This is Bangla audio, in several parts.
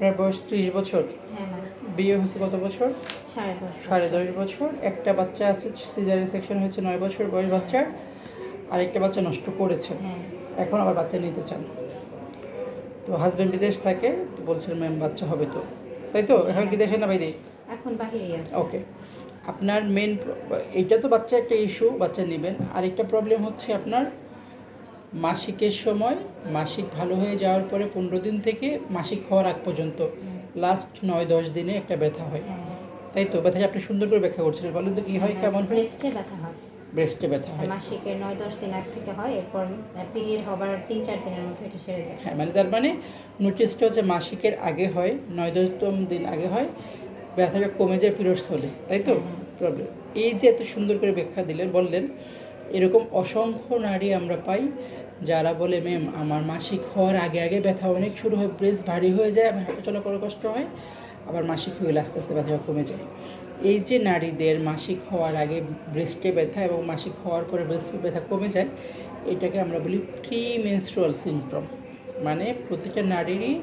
আপনার বয়স ত্রিশ বছর। হ্যাঁ বিয়ে হয়েছে কত বছর? সাড়ে দশ বছর। একটা বাচ্চা আছে সিজারি সেকশন হয়েছে নয় বছর বয়স বাচ্চার। আরেকটা বাচ্চা নষ্ট করেছেন হ্যাঁ। এখন আবার বাচ্চা নিতে চান। তো হাজব্যান্ড বিদেশ থাকে তো বলছেন ম্যাম বাচ্চা হবে তো। তাই তো? এখন কি দেশে না বাইরে? এখন বাহিরেই আছে। ওকে। আপনার মেন এইটা তো বাচ্চা একটা ইস্যু বাচ্চা নেবেন। আরেকটা প্রবলেম হচ্ছে আপনার মাসিকের সময় মাসিক ভালো হয়ে যাওয়ার পরে পনেরো দিন থেকে মাসিক হওয়ার আগ পর্যন্ত। লাস্ট নয় দশ দিনে একটা ব্যথা হয়। হ্যাঁ তাই তো? ব্যথাটা আপনি সুন্দর করে ব্যাখ্যা করছিলেন। বলেন তো কি হয়? কেমন? ব্রেস্টে ব্যথা হয়। ব্রেস্টে ব্যথা হয়। মাসিকের নয় দশ দিন আগ থেকে হয়। এরপর পিরিয়ড হবার তিন চার দিনের মধ্যে এটা সেরে যায়। হ্যাঁ মানে তার মানে নোটিসটা হচ্ছে মাসিকের আগে হয় নয় দশতম দিন আগে হয় ব্যথাটা কমে যায় পিরিয়ডস হলে তাই তো? হ্যাঁ। প্রবলেম এই যে এত সুন্দর করে ব্যাখ্যা দিলেন বললেন এরকম অসংখ্য নারী আমরা পাই যারা বলে, ম্যাম, আমার মাসিক হওয়ার আগে আগে ব্যথা অনেক শুরু হয় ব্রেস্ট ভারী হয়ে যায়, আমার হাঁটা চলা করে কষ্ট হয়, আবার মাসিক হয়ে গেলে আস্তে আস্তে ব্যথা কমে যায়। এই যে নারীদের মাসিক হওয়ার আগে ব্রেস্টে ব্যথা এবং মাসিক হওয়ার পরে ব্রেস্টে ব্যথা কমে যায়, এটাকে আমরা বলি প্রি মেনস্ট্রুয়াল সিনড্রোম। মানে প্রতিটা নারীরই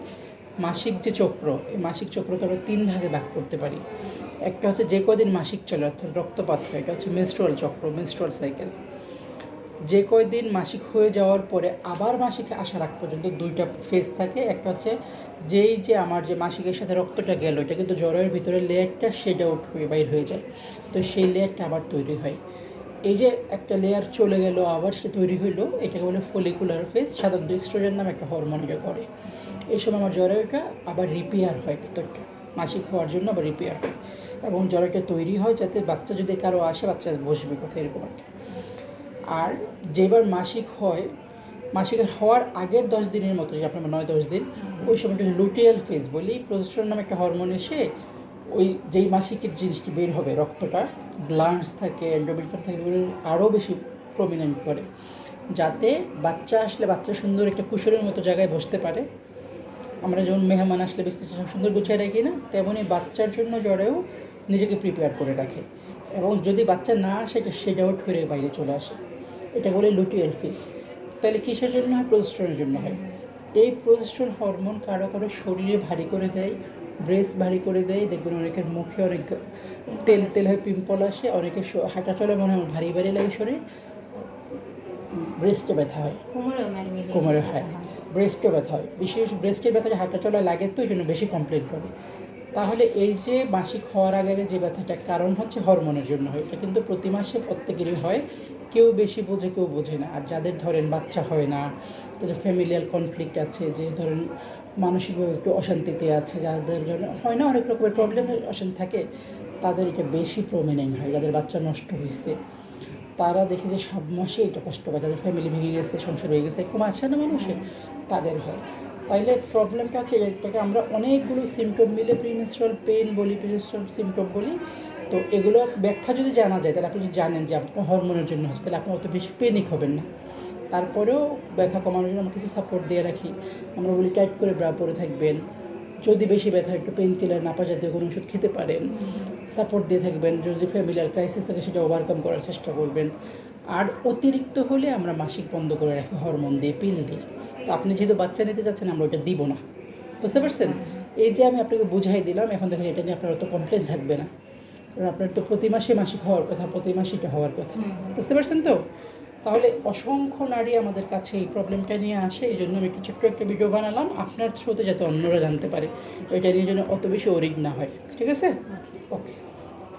মাসিক যে চক্র, এই মাসিক চক্রকে আমরা তিন ভাগে ভাগ করতে পারি। একটা হচ্ছে যে কদিন মাসিক চলে, অর্থাৎ রক্তপাত হয়, এটা হচ্ছে মেনস্ট্রুয়াল চক্র মেনস্ট্রুয়াল সাইকেল যে কয়দিন মাসিক হয়ে যাওয়ার পরে আবার মাসিকে আসার আগ পর্যন্ত দুইটা ফেজ থাকে। একটা হচ্ছে যেই যে আমার যে মাসিকের সাথে রক্তটা গেল, এটা কিন্তু জ্বরের ভিতরে লেয়ারটা সেটা উঠে বাইর হয়ে যায়। তো সেই লেয়ারটা আবার তৈরি হয়। এই যে একটা লেয়ার চলে গেল, আবার সে তৈরি হইল, এটাকে বলে ফলিকুলার ফেজ সাধারণত স্ট্রোজেন নামে একটা হরমোন এটা করে। এই সময় আমার জ্বরেরটা আবার রিপেয়ার হয় ভিতরটা মাসিক হওয়ার জন্য আবার রিপেয়ার হয়। এবং জ্বরটা তৈরি হয় যাতে বাচ্চা যদি কারও আসে, বাচ্চা বসবে কোথায় এরকম একটা। আর যেবার মাসিক হয় মাসিকের হওয়ার আগের দশ দিনের মতো, যে আপনার নয় দশ দিন, ওই সময়টা লুটিয়াল ফেজ বলি প্রজেস্ট্রন নামে একটা হরমোন এসে ওই যেই মাসিকের জিনিসটি বের হবে, রক্তটা গ্লান্স থাকে এন্ডোমেট্রাম থাকে আরও বেশি প্রমিনেন্ট করে। যাতে বাচ্চা আসলে বাচ্চা সুন্দর একটা কুশলের মতো জায়গায় বসতে পারে। আমরা যেমন মেহমান আসলে বিস্তারিত সুন্দর গুছিয়ে রাখি না তেমনই বাচ্চার জন্য জ্বরেও নিজেকে প্রিপেয়ার করে রাখে। এবং যদি বাচ্চা না আসে সেটাও ঠরে বাইরে চলে আসে। এটা বলে লুটিয়াল ফিস তাহলে কিসের জন্য? হয় প্রজেস্ট্রনের জন্য হয়। এই প্রজেস্ট্রন হরমোন কারও কারও শরীরে ভারী করে দেয় ব্রেস্ট ভারী করে দেয় দেখবেন অনেকের মুখে অনেক তেল তেল হয়ে পিম্পল আসে অনেকের হাঁটা চলে মনে হয় ভারী ভারী লাগে শরীর। ব্রেস্টে ব্যথা হয়। কোমরে হয় ব্রেস্টে ব্যথা হয়। বিশেষ ব্রেস্টের ব্যথাটা হাঁটা চলা লাগে তো ওই জন্য বেশি কমপ্লেন করে। তাহলে এই যে মাসিক হওয়ার আগে আগে যে ব্যথাটা কারণ হচ্ছে হরমোনের জন্য হয় এটা কিন্তু প্রতি মাসে প্রত্যেকেরই হয়। কেউ বেশি বোঝে, কেউ বোঝে না। আর যাদের ধরেন বাচ্চা হয় না, তাদের ফ্যামিলিয়াল কনফ্লিক্ট আছে, যে ধরেন মানসিকভাবে একটু অশান্তিতে আছে, যাদের জন্য হয় না, অনেক রকমের প্রবলেম অশান্তি থাকে তাদের এটা বেশি প্রমিনেন্ট হয়, যাদের বাচ্চা নষ্ট হয়েছে তারা দেখে যে সব মাসে এটা কষ্ট পায়, যাদের ফ্যামিলি ভেঙে গেছে, সংসার হয়ে গেছে, এরকম আছে না মানুষের? তাদের হয়। তাইলে প্রবলেমটা হচ্ছে এটাকে আমরা অনেকগুলো সিমটম মিলে প্রিমিস্ট্রাল পেন বলি প্রিমিস্ট্রাল সিমটম বলি। তো এগুলো ব্যাখ্যা যদি জানা যায়, তাহলে আপনি যদি জানেন যে আপনার হরমোনের জন্য হচ্ছে, তাহলে আপনি অত বেশি পেনিক হবেন না। তারপরেও ব্যথা কমানোর জন্য আমরা কিছু সাপোর্ট দিয়ে রাখি। আমরা বলি টাইট করে ব্রা পরে থাকবেন। যদি বেশি ব্যথা, একটু পেন কিলার নাপা জাতীয় কোনো ওষুধ খেতে পারেন সাপোর্ট দিয়ে থাকবেন। যদি ফ্যামিলিয়ার ক্রাইসিস থাকে, সেটা ওভারকাম করার চেষ্টা করবেন। আর অতিরিক্ত হলে আমরা মাসিক বন্ধ করে রাখি হরমোন দিয়ে পিল দিয়ে। তো আপনি যেহেতু বাচ্চা নিতে চাচ্ছেন আমরা ওটা দিব না। বুঝতে পারছেন? এই যে আমি আপনাকে বুঝাই দিলাম এখন দেখেন এটা নিয়ে আপনার অত কমপ্লেন থাকবে না। কারণ আপনার তো প্রতি মাসে মাসিক হওয়ার কথা প্রতি মাসিটা হওয়ার কথা। বুঝতে পারছেন তো? তাহলে অসংখ্য নারী আমাদের কাছে এই প্রবলেমটা নিয়ে আসে এই জন্য আমি একটু ছোট্ট একটা ভিডিও বানালাম আপনার থ্রুতে যাতে অন্যরা জানতে পারে। এটা নিয়ে যেন অত বেশি অরিগ না হয়। ঠিক আছে? ওকে